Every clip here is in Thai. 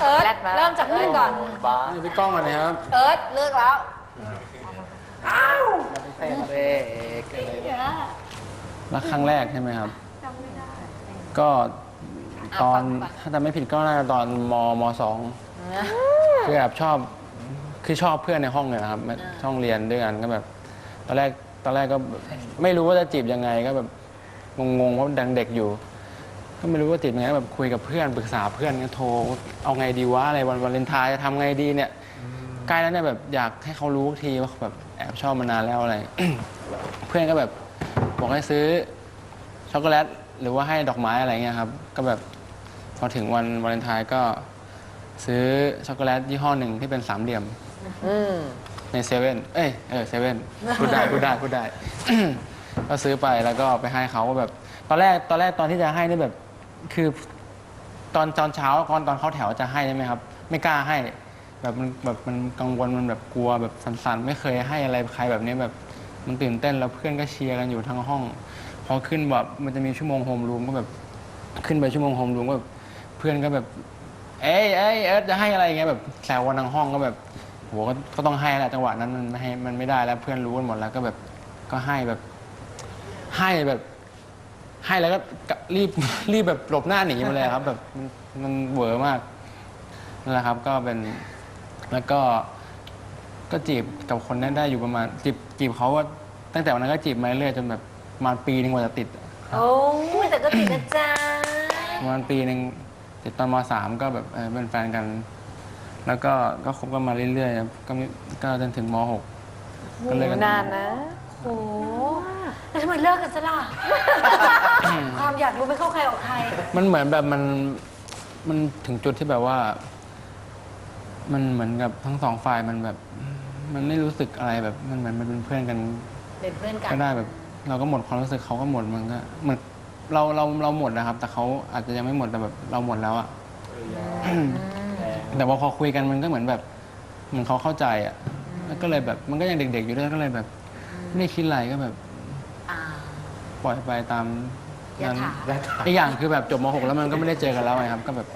เอิร์ธแรดมาเริ่มจากเอิร์ธก่อน บ้านี่พี่ก้องก่อนนะครับเอิร์ธเลือกแล้วเต้เต้รักครั้งแรกใช่ไหมครับ ก็ตอนถ้าจำไม่ผิดก็น่าจะตอนมมสองคือแบบชอบคือชอบเพื่อนในห้องเลยนะครับช่องเรียนด้วยกันก็แบบ ตอนแรกตอนแรกก็แบบไม่รู้ว่าจะจีบยังไงก็แบบงงๆเพราะดังเด็กอยู่ก็ ไม่รู้ว่าจีบยังไงแบบคุยกับเพื่อนปรึกษาเพื่อนก็โทรเอาไงดีวะอะไรวันวาเลนไทน์จะทำไงดีเนี่ยใกล้แล้วเนี่ยแบบอยากให้เขารู้ทีว่าแบบแอบชอบมานานแล้วอะไร เพื่อนก็แบบบอกให้ซื้อช็อกโกแลตหรือว่าให้ดอกไม้อะไรเงี้ยครับ ก็แบบพอถึงวันวาเลนไทน์ก็ซื้อช็อกโกแลตยี่ห้อหนึ่งที่เป็นสามเหลี่ยมอืมในเซเว่นเอ้ยเออเซเว่นพูดได้พูดได้พูดได้ ก็ซื้อไปแล้วก็ไปให้เขาแบบ ตอนแรกตอนแรกตอนที่จะให้นี่แบบ คือตอนตอนเช้าก่อนตอนเข้าแถวจะให้ใช่ไหมครับ ไม่กล้าให้ แบบมันแบบมันกังวลมันแบบกลัวแบบสั่นๆ ไม่เคยให้อะไรใครแบบนี้แบบมันตื่นเต้นแล้วเพื่อนก็เชียร์กันอยู่ทั้งห้อง พอขึ้นแบบมันจะมีชั่วโมงโฮมรูมก็แบบขึ้นไปชั่วโมงโฮมรูมก็แบบเพื่อนก็แบบ เอ้ยเอ้ยเอิร์ธจะให้อะไรอย่างเงี้ยแบบแซวกันทั้งห้องก็แบบโหก็ก็ต้องให้แหละจังหวะนั้นมันไม่ให้มันไม่ได้แล้วเพื่อนรู้กันหมดแล้วก็แบบก็ให้แบบให้แบบ ให้แล้วก็กะรีบรีบแบบหลบหน้าหนีมาเลยครับ แบบมันมันเหวอมากนั่นแหละครับก็เป็นแล้วก็ก็จีบกับคนนั้นได้อยู่ประมาณจีบจีบเขาว่าตั้งแต่วันนั้นก็จีบมาเรื่อยๆจนแบบประมาณปีหนึงกว่าจะติดโอ้ยแต่ก็ติดนะจ๊ะประมาณปีหนึ่งติดตอนมสามก็แบบเออเป็นแฟนกัน แล้วก็ก็คบกันมาเรื่อยๆครับก็มีก็จนถึงมหกก็เลิกกัน นานนะ โอ้แล้วทำไมเลิกกันซะล่ะ ความอยากรู้ไม่เข้าใครออกใคร มันเหมือนแบบมันมันถึงจุดที่แบบว่า มันเหมือนกับทั้งสองฝ่ายมันแบบ มันไม่รู้สึกอะไรแบบมันเหมือนมันเป็นเพื่อนกันเป็นเพื่อนกัน ก็ได้แบบ เราก็หมดความรู้สึกเขาก็หมดมันก็เหมือนเราเราเราหมดนะครับ แต่เขาอาจจะยังไม่หมดแต่แบบเราหมดแล้วอะแต่ว่าพอคุยกันมันก็เหมือนแบบเหมือนเขาเข้าใจอะแล้วก็เลยแบบมันก็ยังเด็ก ๆ อยู่ด้วยก็เลยแบบ ไม่ได้คิดอะไรก็แบบอ่า ปล่อยไปตามยะนั้นถาอีกอย่างคือแบบจบม .6 แล้วมันก็ไม่ได้เจอกันแล้วไงครับ ก็แบบ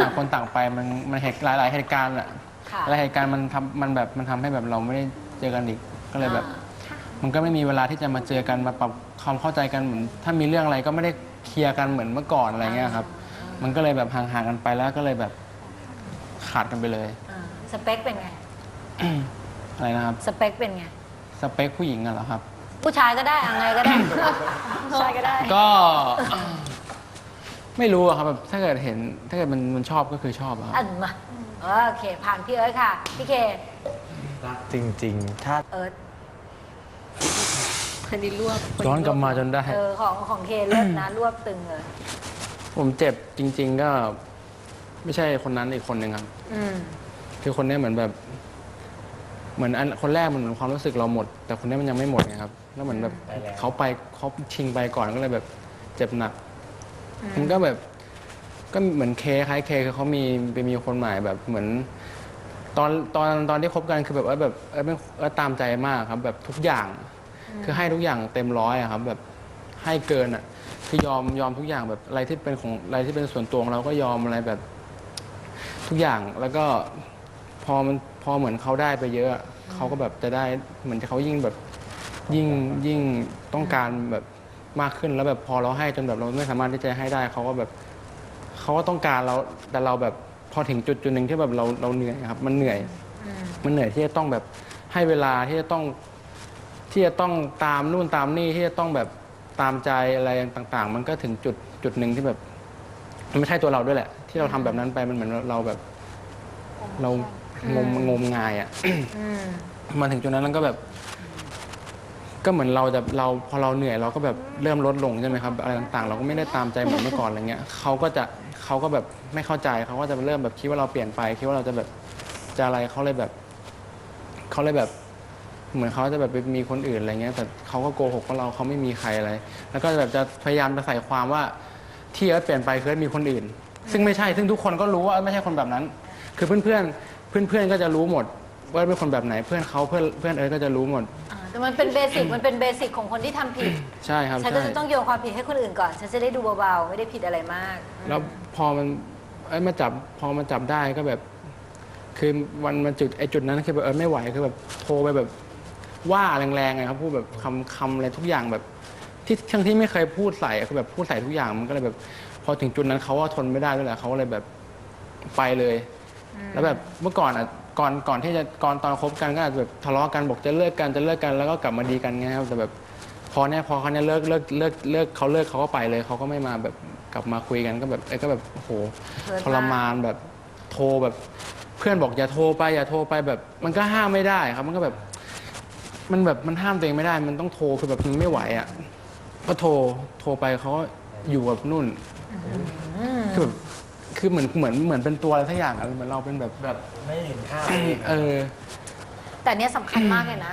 ต่างคนต่างไปมันมันเหตุหลาย ๆ เหตุการณ์อะค่ะหลายเหตุการณ์มันทำมันแบบมันทำให้แบบเราไม่ได้เจอกันอีกก็เลยแบบ มันก็ไม่มีเวลาที่จะมาเจอกันมาปรับความเข้าใจกันเหมือนถ้ามีเรื่องอะไรก็ไม่ได้เคลียร์กันเหมือนเมื่อก่อนอะไรเงี้ยครับ มันก็เลยแบบห่างๆกันไปแล้วก็เลยแบบขาดกันไปเลย อ่าสเปคเป็นไง อะไรนะครับ สเปคเป็นไง สเปคผู้หญิงอะเหรอครับ ผู้ชายก็ได้อะไรก็ได้ ผู้ชายก็ได้ ก็ ไม่รู้อะครับแบบถ้าเกิดเห็น ถ้าเกิดมันมันชอบก็คือชอบอะครับ อันมาโอเค ผ่านพี่เอิร์ธค่ะ พี่เค จริง ๆ ถ้าเอิร์ธอันนี้รวบย้อนกลับมาจนได้ เออของของเคเลิศนะ รวบตึงเลย ผมเจ็บจริง ๆ ก็ ไม่ใช่คนนั้นอีกคนหนึ่งครับ อืม คือคนเนี้ยเหมือนแบบ เหมือนอันคนแรกมันเหมือนความรู้สึกเราหมด แต่คนเนี้ยมันยังไม่หมดไงครับ แล้วเหมือนแบบไปแล้ว เขาไปเขาชิงไปก่อนก็เลยแบบเจ็บหนัก มันก็แบบก็เหมือนเคคล้ายเคคือเขามีไปมีคนใหม่แบบเหมือน ตอนตอนตอนที่คบกันคือแบบว่าแบบเออเป็นเออตามใจมากครับ แบบทุกอย่าง คือให้ทุกอย่างเต็มร้อยอะครับ แบบให้เกินอะคือยอมยอมทุกอย่างแบบอะไรที่เป็นของอะไรที่เป็นส่วนตัวของเราก็ยอมอะไรแบบ ทุกอย่างแล้วก็ พอมันพอเหมือนเขาได้ไปเยอะเขาก็แบบจะได้เหมือนเขายิ่งแบบยิ่งยิ่งต้องการแบบมากขึ้นแล้วแบบพอเราให้จนแบบเราไม่สามารถที่จะให้ได้เขาก็แบบเขาก็ต้องการเราแต่เราแบบพอถึงจุดจุดหนึ่งที่แบบเราเราเหนื่อยครับ มันเหนื่อย มันเหนื่อยที่จะต้องแบบให้เวลาที่จะต้องที่จะต้องตามนู่นตามนี่ที่จะต้องแบบตามใจอะไรต่าง ๆ มันก็ถึงจุดจุดหนึ่งที่แบบมันไม่ใช่ตัวเราด้วยแหละ ที่เราทำแบบนั้นไปมันเหมือนเราแบบเรา งมงมงายอะอืมมาถึงจุดนั้นแล้วก็แบบ ก็เหมือนเราจะเราพอเราเหนื่อยเราก็แบบเริ่มลดลงใช่ไหมครับอะไรต่างๆ เราก็ไม่ได้ตามใจเหมือนเมื่อก่อนอะไรเงี้ยเขาก็จะเขาก็แบบไม่เข้าใจเขาก็จะเริ่มแบบคิดว่าเราเปลี่ยนไปคิดว่าเราจะแบบจะอะไรเขาเลยแบบเขาเลยแบบ เหมือนเขาจะแบบไปมีคนอื่นอะไรเงี้ย แต่เขาก็โกหกว่าเราเขาไม่มีใครอะไร แล้วก็แบบจะพยายามจะใส่ความว่าที่เอิร์ธเปลี่ยนไปคือเอิร์ธมีคนอื่น ซึ่งไม่ใช่ซึ่งทุกคนก็รู้ว่าเอิร์ธไม่ใช่คนแบบนั้น คือเพื่อนเพื่อนเพื่อนเพื่อนๆก็จะรู้หมด ว่าเอิร์ธเป็นคนแบบไหนเพื่อนเขาเพื่อนเพื่อนเอิร์ธก็จะรู้หมด อ่าแต่มันเป็นเบสิกมันเป็นเบสิกของคนที่ทำผิด ใช่ครับฉันใช่ก็จะต้องโยนความผิดให้คนอื่นก่อน ฉันจะได้ดูเบาๆ ไม่ได้ผิดอะไรมากแล้วพอมันเอ้ยมาจับพอมาจับได้ก็แบบ คือวันมันจุดไอ้จุดนั้นคือแบบเออไม่ไหวคือแบบโทรไปแบบว่าแรงๆไงครับพูดแบบคำคำอะไรทุกอย่างแบบที่ทั้งที่ไม่เคยพูดใส่อะคือแบบพูดใส่ทุกอย่างมันก็เลยแบบ พอถึงจุดนั้นเขาก็ทนไม่ได้ด้วยแหละเขาก็เลยแบบไปเลย แล้วแบบเมื่อก่อนอะก่อนก่อนที่จะก่อนตอนคบกันก็อาจจะแบบทะเลาะกันบอกจะเลิกกันจะเลิกกันแล้วก็กลับมาดีกันไงครับแต่แบบพอเนี่ยพอเขาเนี่ยเลิกเลิกเลิกเลิกเขาเลิกเขาก็ไปเลยเขาก็ไม่มาแบบกลับมาคุยกันก็แบบเอ้ยก็แบบโอ้โหเฮิร์ตทรมานแบบโทรแบบ เพื่อนบอกอย่าโทรไปอย่าโทรไปแบบ มันก็ห้ามไม่ได้ครับ มันก็แบบ มันแบบมันห้ามตัวเองไม่ได้ มันต้องโทรคือแบบมันไม่ไหวอะก็โทรโทรไปเขาก็อยู่กับนุ่นคือแบบ คือเหมือนเหมือนเหมือนเป็นตัวอะไรสักอย่างอะเหมือนเราเป็นแบบแบบไม่เห็นค่าเออ แต่เนี้ยสำคัญมากเลยนะ